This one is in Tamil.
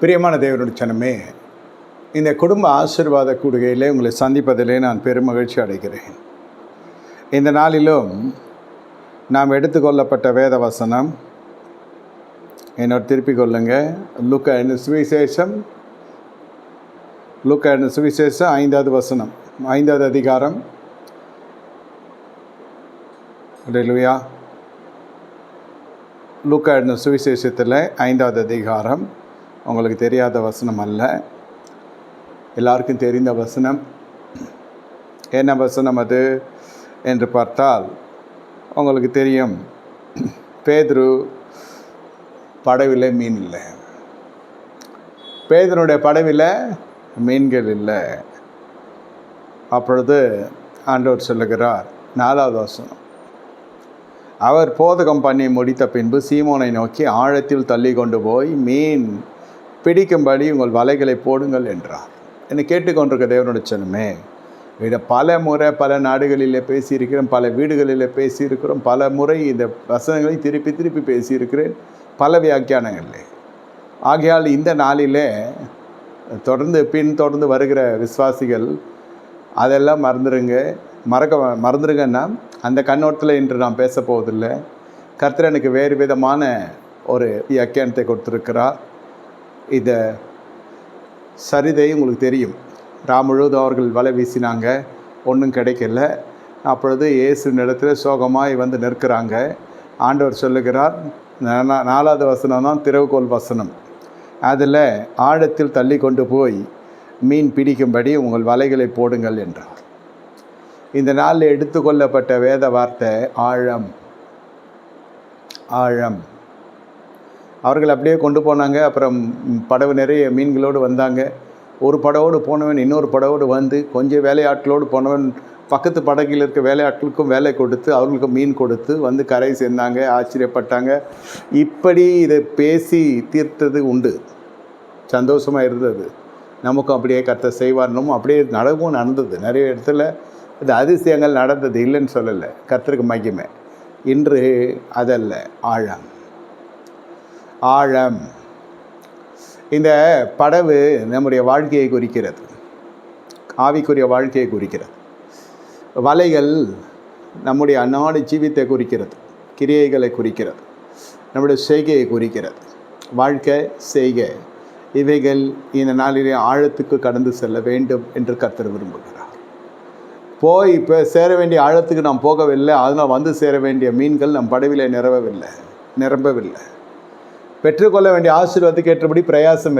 பிரியமான தேவனுடைய சனமே இந்த குடும்ப ஆசிர்வாத கூடுகையிலே உங்களை சந்திப்பதிலே நான் பெரும் மகிழ்ச்சி அடைகிறேன். இந்த நாளிலும் நாம் எடுத்துக்கொள்ளப்பட்ட வேத வசனம் என்னோட திருப்பிக் கொள்ளுங்க. லுக்க என்ன சுவிசேஷம்? லுக்க என்ன சுவிசேஷம்? ஐந்தாவது வசனம் ஐந்தாவது அதிகாரம். லுயா லுக்க எழுதின சுவிசேஷத்தில் ஐந்தாவது அதிகாரம். உங்களுக்கு தெரியாத வசனம் அல்ல. எல்லாருக்கும் தெரிந்த வசனம். என்ன வசனம் அது? என்று பார்த்தால் உங்களுக்கு தெரியும் பேதுரு படவில் மீன் இல்லை. பேதனுடைய படவில் மீன்கள் இல்லை. அப்பொழுது ஆண்டவர் சொல்லுகிறார் நாலாவது வசனம். அவர் போதகம் பண்ணி முடித்த பின்பு சீமோனை நோக்கி ஆழத்தில் தள்ளி கொண்டு போய் மீன் பிடிக்கும்படி உங்கள் வலைகளை போடுங்கள் என்றார். என்னை கேட்டுக்கொண்டிருக்க தேவனுடைய சொன்னமே இதை பல முறை பல நாடுகளில் பேசியிருக்கிறோம் பல வீடுகளில் பேசியிருக்கிறோம் பல முறை இந்த வசனங்களை திருப்பி திருப்பி பேசியிருக்கிறேன் பல வியாக்கியானங்களில். ஆகையால் இந்த நாளிலே தொடர்ந்து பின் தொடர்ந்து வருகிற விசுவாசிகள் அதெல்லாம் மறந்துடுங்க மறக்க மறந்துடுங்கன்னா அந்த கண்ணோட்டத்தில் இன்று நான் பேச போவதில்லை கர்த்தர் எனக்கு வேறு விதமான ஒரு வியாக்கியானத்தை கொடுத்துருக்கிறார். இதை சரிதை உங்களுக்கு தெரியும். ராமுழுது அவர்கள் வலை வீசினாங்க. ஒன்றும் கிடைக்கல. அப்பொழுது இயேசு நிலத்தில் சோகமாய் வந்து நிற்கிறாங்க. ஆண்டவர் சொல்லுகிறார் நாலாவது வசனம் தான் திறவுகோல் வசனம். அதில் ஆழத்தில் தள்ளி கொண்டு போய் மீன் பிடிக்கும்படி உங்கள் வலைகளை போடுங்கள் என்றார். இந்த நாளில் எடுத்துக்கொள்ளப்பட்ட வேத வார்த்தை ஆழம். ஆழம். அவர்கள் அப்படியே கொண்டு போனாங்க. அப்புறம் படவு நிறைய மீன்களோடு வந்தாங்க. ஒரு படவோடு போனவன் இன்னொரு படவோடு வந்து கொஞ்சம் வேலையாட்களோடு போனவன் பக்கத்து படகில் இருக்க வேலையாட்களுக்கும் வேலை கொடுத்து அவர்களுக்கும் மீன் கொடுத்து வந்து கரை சேர்ந்தாங்க ஆச்சரியப்பட்டாங்க. இப்படி இதை பேசி தீர்த்தது உண்டு. சந்தோஷமாக இருந்தது. நமக்கும் அப்படியே கத்த செய்வார்னும் அப்படியே நடவும் நடந்தது. நிறைய இடத்துல இந்த அதிசயங்கள் நடந்தது இல்லைன்னு சொல்லலை. கர்த்தருக்கு மகிமை. இன்று அதல்ல. ஆழம். ஆழம். இந்த படவு நம்முடைய வாழ்க்கையை குறிக்கிறது. ஆவிக்குரிய வாழ்க்கையை குறிக்கிறது. வலைகள் நம்முடைய அன்னாடு ஜீவித்தை குறிக்கிறது. கிரியைகளை குறிக்கிறது. நம்முடைய செய்கையை குறிக்கிறது. வாழ்க்கை செய்கை. இவைகள் இந்த நாளிலே ஆழத்துக்கு கடந்து செல்ல வேண்டும் என்று கர்த்தர் விரும்புகிறார். போய் இப்போ சேர வேண்டிய ஆழத்துக்கு நாம் போகவில்லை. அதனால் வந்து சேர வேண்டிய மீன்கள் நம் படவிலே நிரவவில்லை. நிரம்பவில்லை. பெற்றுக்கொள்ள வேண்டிய ஆசீர்வாதத்துக்கு ஏற்றபடி பிரயாசம் இல்லை.